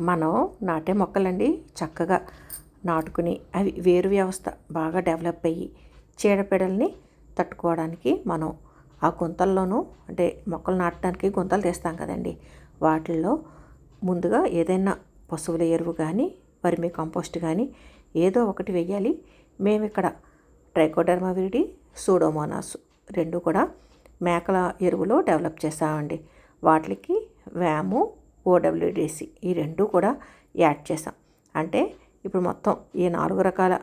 మనం నాటే మొక్కలండి చక్కగా నాటుకుని అవి వేరు వ్యవస్థ బాగా డెవలప్ అయ్యి చీడపీడల్ని తట్టుకోవడానికి మనం ఆ గుంతల్లోనూ అంటే మొక్కలు నాటడానికి గుంతలు తీస్తాం కదండి. వాటిల్లో ముందుగా ఏదైనా పశువుల ఎరువు కానీ వర్మి కంపోస్ట్ కానీ ఏదో ఒకటి వెయ్యాలి. మేము ఇక్కడ ట్రైకోడర్మా విరిడి సూడోమోనాస్ రెండు కూడా మేకల ఎరువులో డెవలప్ చేసామండి వాటికి వ్యాము ఓడబ్ల్యూడిసి ఈ రెండు కూడా యాడ్ చేసాం అంటే ఇప్పుడు మొత్తం ఈ నాలుగు రకాల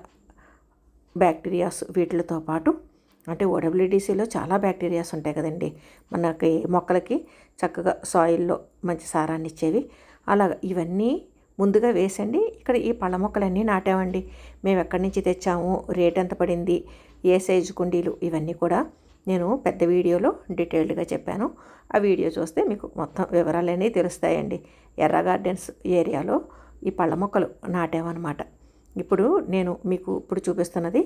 బ్యాక్టీరియాస్ వీటితో పాటు అంటే ఓడబ్ల్యూడిసిలో చాలా బ్యాక్టీరియాస్ ఉంటాయి కదండి. మనకి మొక్కలకి చక్కగా సాయిల్లో మంచి సారాన్ని ఇచ్చేవి. అలాగ ఇవన్నీ ముందుగా వేసండి. ఇక్కడ ఈ పళ్ళ మొక్కలన్నీ నాటామండి. మేము ఎక్కడి నుంచి తెచ్చాము? రేట్ ఎంత పడింది? ఏ సైజు కుండీలు? ఇవన్నీ కూడా నేను పెద్ద వీడియోలో డీటెయిల్డ్గా చెప్పాను. ఆ వీడియో చూస్తే మీకు మొత్తం వివరాలన్నీ తెలుస్తాయండి. ఎర్ర గార్డెన్స్ ఏరియాలో ఈ పళ్ళ మొక్కలు నాటామన్నమాట. ఇప్పుడు నేను మీకు ఇప్పుడు చూపిస్తున్నది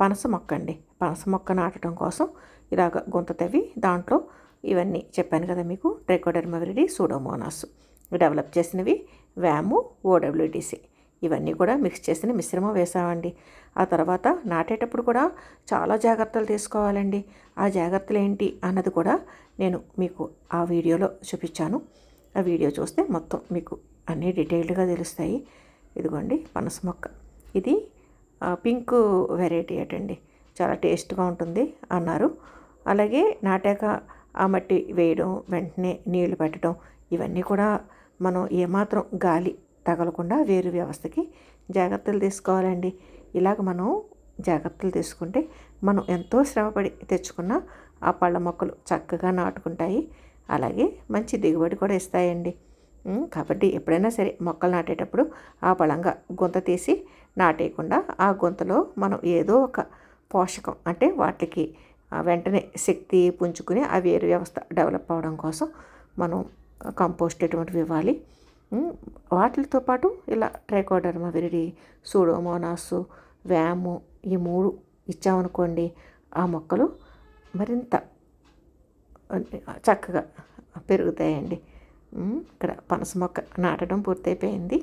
పనస మొక్క అండి. పనస మొక్క నాటడం కోసం ఇలాగ గుంత తవ్వి దాంట్లో ఇవన్నీ చెప్పాను కదా మీకు ట్రైకోడర్మవిరిడి సూడోమోనాస్ డెవలప్ చేసినవి వ్యాము ఓడబ్ల్యూడిసి ఇవన్నీ కూడా మిక్స్ చేసిన మిశ్రమం వేసామండి ఆ తర్వాత నాటేటప్పుడు కూడా చాలా జాగ్రత్తలు తీసుకోవాలండి. ఆ జాగ్రత్తలు ఏంటి అన్నది కూడా నేను మీకు ఆ వీడియోలో చూపించాను. ఆ వీడియో చూస్తే మొత్తం మీకు అన్నీ డీటెయిల్డ్గా తెలుస్తాయి. ఇదిగోండి పనస మొక్క. ఇది పింక్ వెరైటీ అటండి. చాలా టేస్ట్గా ఉంటుంది అన్నారు. అలాగే నాటాక ఆ మట్టి వేయడం వెంటనే నీళ్ళు పెట్టడం ఇవన్నీ కూడా మనం ఏమాత్రం గాలి తగలకుండా వేరు వ్యవస్థకి జాగ్రత్తలు తీసుకోవాలండి. ఇలాగ మనం జాగ్రత్తలు తీసుకుంటే మనం ఎంతో శ్రమపడి తెచ్చుకున్న ఆ పళ్ళ మొక్కలు చక్కగా నాటుకుంటాయి. అలాగే మంచి దిగుబడి కూడా ఇస్తాయండి. కాబట్టి ఎప్పుడైనా సరే మొక్కలు నాటేటప్పుడు ఆ బలంగా గుంత తీసి నాటేయకుండా ఆ గుంతలో మనం ఏదో ఒక పోషకం అంటే వాటికి వెంటనే శక్తి పుంజుకుని ఆ వేరు వ్యవస్థ డెవలప్ అవడం కోసం మనం కంపోస్ట్ ఎటువంటివి ఇవ్వాలి. వాటితో పాటు ఇలా ట్రైకోడర్మా విరిడి సూడోమోనాస్ వ్యాము ఈ మూడు ఇచ్చామనుకోండి ఆ మొక్కలు మరింత చక్కగా పెరుగుతాయండి. ఇక్కడ పనస మొక్క నాటడం పూర్తయిపోయింది.